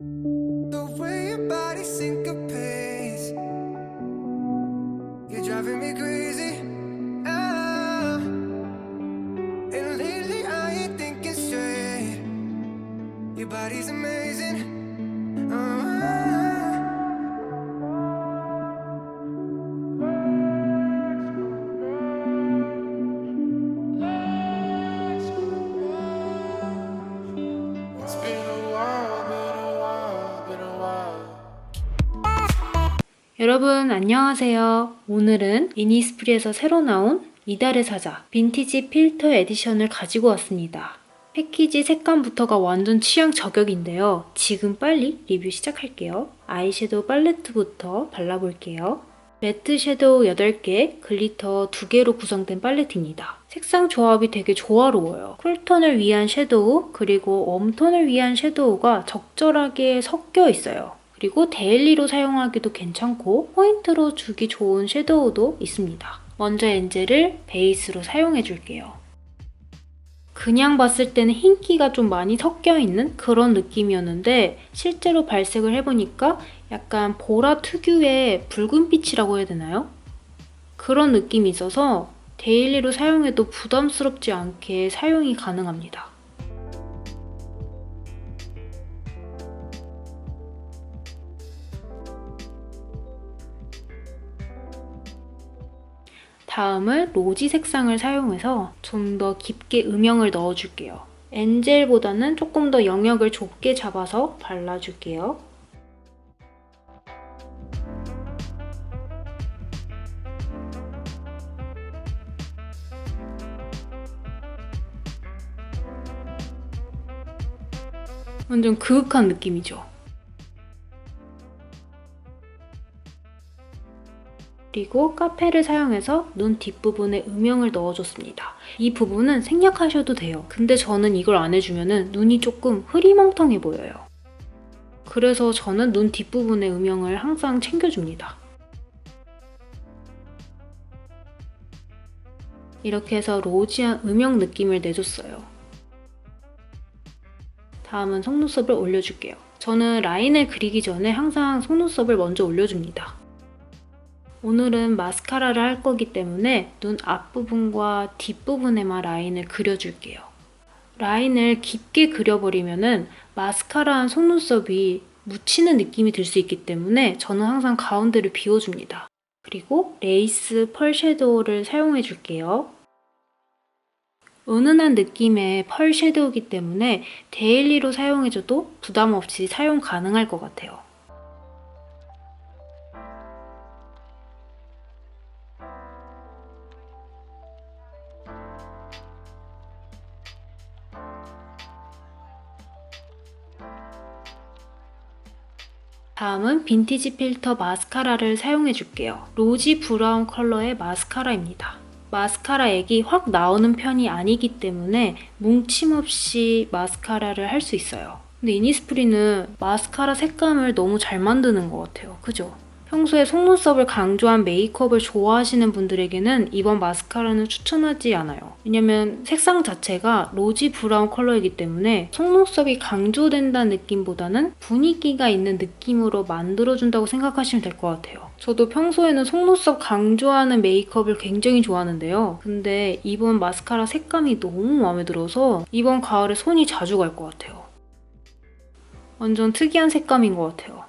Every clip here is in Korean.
The way your body syncopates, you're driving me crazy. Ah. And lately I ain't thinking straight. Your body's amazing. 여러분 안녕하세요. 오늘은 이니스프리에서 새로 나온 이달의 사자 빈티지 필터 에디션을 가지고 왔습니다. 패키지 색감부터가 완전 취향 저격인데요. 지금 빨리 리뷰 시작할게요. 아이섀도우 팔레트부터 발라볼게요. 매트 섀도우 8개, 글리터 2개로 구성된 팔레트입니다. 색상 조합이 되게 조화로워요. 쿨톤을 위한 섀도우, 그리고 웜톤을 위한 섀도우가 적절하게 섞여 있어요. 그리고 데일리로 사용하기도 괜찮고 포인트로 주기 좋은 섀도우도 있습니다. 먼저 엔젤을 베이스로 사용해 줄게요. 그냥 봤을 때는 흰기가 좀 많이 섞여 있는 그런 느낌이었는데 실제로 발색을 해보니까 약간 보라 특유의 붉은빛이라고 해야 되나요? 그런 느낌이 있어서 데일리로 사용해도 부담스럽지 않게 사용이 가능합니다. 다음은 로지 색상을 사용해서 좀 더 깊게 음영을 넣어줄게요. 엔젤보다는 조금 더 영역을 좁게 잡아서 발라줄게요. 완전 그윽한 느낌이죠. 그리고 카페를 사용해서 눈 뒷부분에 음영을 넣어줬습니다. 이 부분은 생략하셔도 돼요. 근데 저는 이걸 안 해주면 눈이 조금 흐리멍텅해 보여요. 그래서 저는 눈 뒷부분의 음영을 항상 챙겨줍니다. 이렇게 해서 로지한 음영 느낌을 내줬어요. 다음은 속눈썹을 올려줄게요. 저는 라인을 그리기 전에 항상 속눈썹을 먼저 올려줍니다. 오늘은 마스카라를 할 거기 때문에 눈 앞부분과 뒷부분에만 라인을 그려줄게요. 라인을 깊게 그려버리면은 마스카라한 속눈썹이 묻히는 느낌이 들 수 있기 때문에 저는 항상 가운데를 비워줍니다. 그리고 레이스 펄 섀도우를 사용해 줄게요. 은은한 느낌의 펄 섀도우이기 때문에 데일리로 사용해줘도 부담 없이 사용 가능할 것 같아요. 다음은 빈티지 필터 마스카라를 사용해 줄게요. 로지 브라운 컬러의 마스카라입니다. 마스카라 액이 확 나오는 편이 아니기 때문에 뭉침 없이 마스카라를 할 수 있어요. 근데 이니스프리는 마스카라 색감을 너무 잘 만드는 것 같아요. 그죠? 평소에 속눈썹을 강조한 메이크업을 좋아하시는 분들에게는 이번 마스카라는 추천하지 않아요. 왜냐면 색상 자체가 로지 브라운 컬러이기 때문에 속눈썹이 강조된다는 느낌보다는 분위기가 있는 느낌으로 만들어준다고 생각하시면 될 것 같아요. 저도 평소에는 속눈썹 강조하는 메이크업을 굉장히 좋아하는데요. 근데 이번 마스카라 색감이 너무 마음에 들어서 이번 가을에 손이 자주 갈 것 같아요. 완전 특이한 색감인 것 같아요.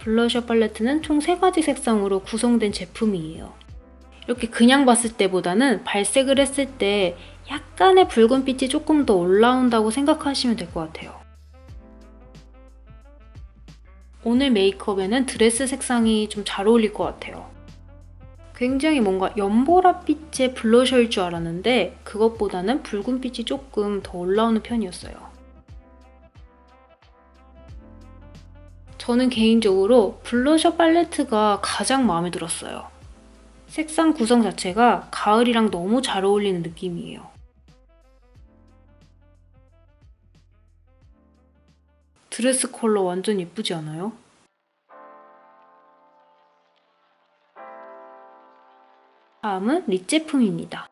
블러셔 팔레트는 총 3가지 색상으로 구성된 제품이에요. 이렇게 그냥 봤을 때보다는 발색을 했을 때 약간의 붉은빛이 조금 더 올라온다고 생각하시면 될 것 같아요. 오늘 메이크업에는 드레스 색상이 좀 잘 어울릴 것 같아요. 굉장히 뭔가 연보라빛의 블러셔일 줄 알았는데 그것보다는 붉은빛이 조금 더 올라오는 편이었어요. 저는 개인적으로 블러셔 팔레트가 가장 마음에 들었어요. 색상 구성 자체가 가을이랑 너무 잘 어울리는 느낌이에요. 드레스 컬러 완전 예쁘지 않아요? 다음은 립 제품입니다.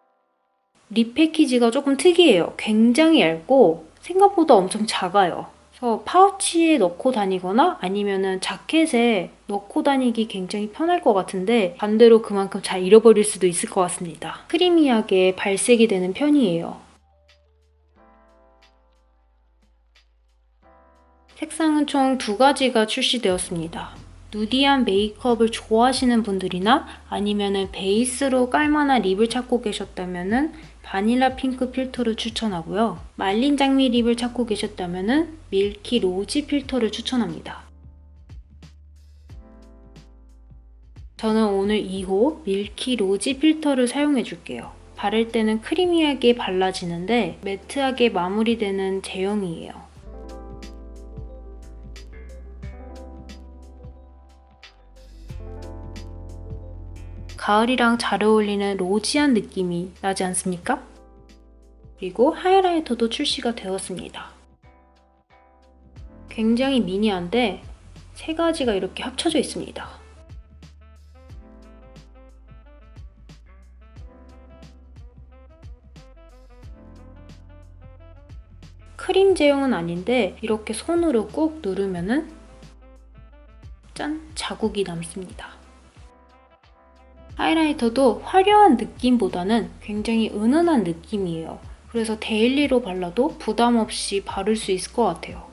립 패키지가 조금 특이해요. 굉장히 얇고 생각보다 엄청 작아요. 그래서 파우치에 넣고 다니거나 아니면은 자켓에 넣고 다니기 굉장히 편할 것 같은데 반대로 그만큼 잘 잃어버릴 수도 있을 것 같습니다. 크리미하게 발색이 되는 편이에요. 색상은 총 두 가지가 출시되었습니다. 누디한 메이크업을 좋아하시는 분들이나 아니면은 베이스로 깔만한 립을 찾고 계셨다면은 바닐라 핑크 필터를 추천하고요. 말린 장미 립을 찾고 계셨다면은 밀키 로지 필터를 추천합니다. 저는 오늘 2호 밀키 로지 필터를 사용해 줄게요. 바를 때는 크리미하게 발라지는데 매트하게 마무리되는 제형이에요. 가을이랑 잘 어울리는 로지한 느낌이 나지 않습니까? 그리고 하이라이터도 출시가 되었습니다. 굉장히 미니한데 세 가지가 이렇게 합쳐져 있습니다. 크림 제형은 아닌데 이렇게 손으로 꾹 누르면은 짠! 자국이 남습니다. 하이라이터도 화려한 느낌보다는 굉장히 은은한 느낌이에요. 그래서 데일리로 발라도 부담 없이 바를 수 있을 것 같아요.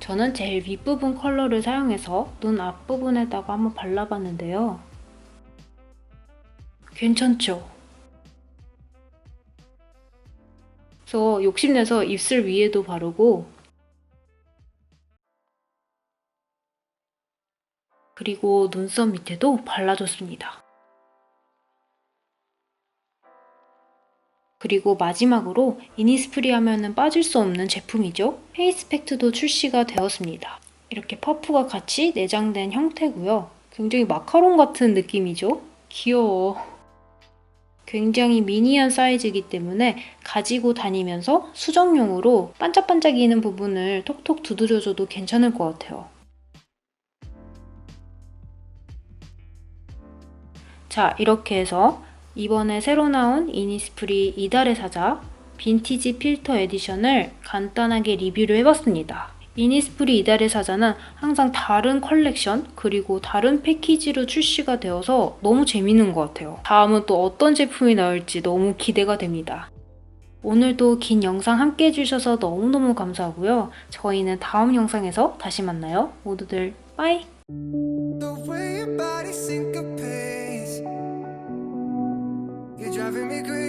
저는 제일 윗부분 컬러를 사용해서 눈 앞부분에다가 한번 발라봤는데요. 괜찮죠? 그래서 욕심내서 입술 위에도 바르고 그리고 눈썹 밑에도 발라줬습니다. 그리고 마지막으로 이니스프리 하면은 빠질 수 없는 제품이죠. 페이스팩트도 출시가 되었습니다. 이렇게 퍼프가 같이 내장된 형태고요. 굉장히 마카롱 같은 느낌이죠. 귀여워. 굉장히 미니한 사이즈이기 때문에 가지고 다니면서 수정용으로 반짝반짝이는 부분을 톡톡 두드려줘도 괜찮을 것 같아요. 자, 이렇게 해서 이번에 새로 나온 이니스프리 이달의 사자 빈티지 필터 에디션을 간단하게 리뷰를 해봤습니다. 미니스프리 이달의 사자는 항상 다른 컬렉션 그리고 다른 패키지로 출시가 되어서 너무 재밌는 것 같아요. 다음은 또 어떤 제품이 나올지 너무 기대가 됩니다. 오늘도 긴 영상 함께 해주셔서 너무너무 감사하고요. 저희는 다음 영상에서 다시 만나요. 모두들 빠이! driving me crazy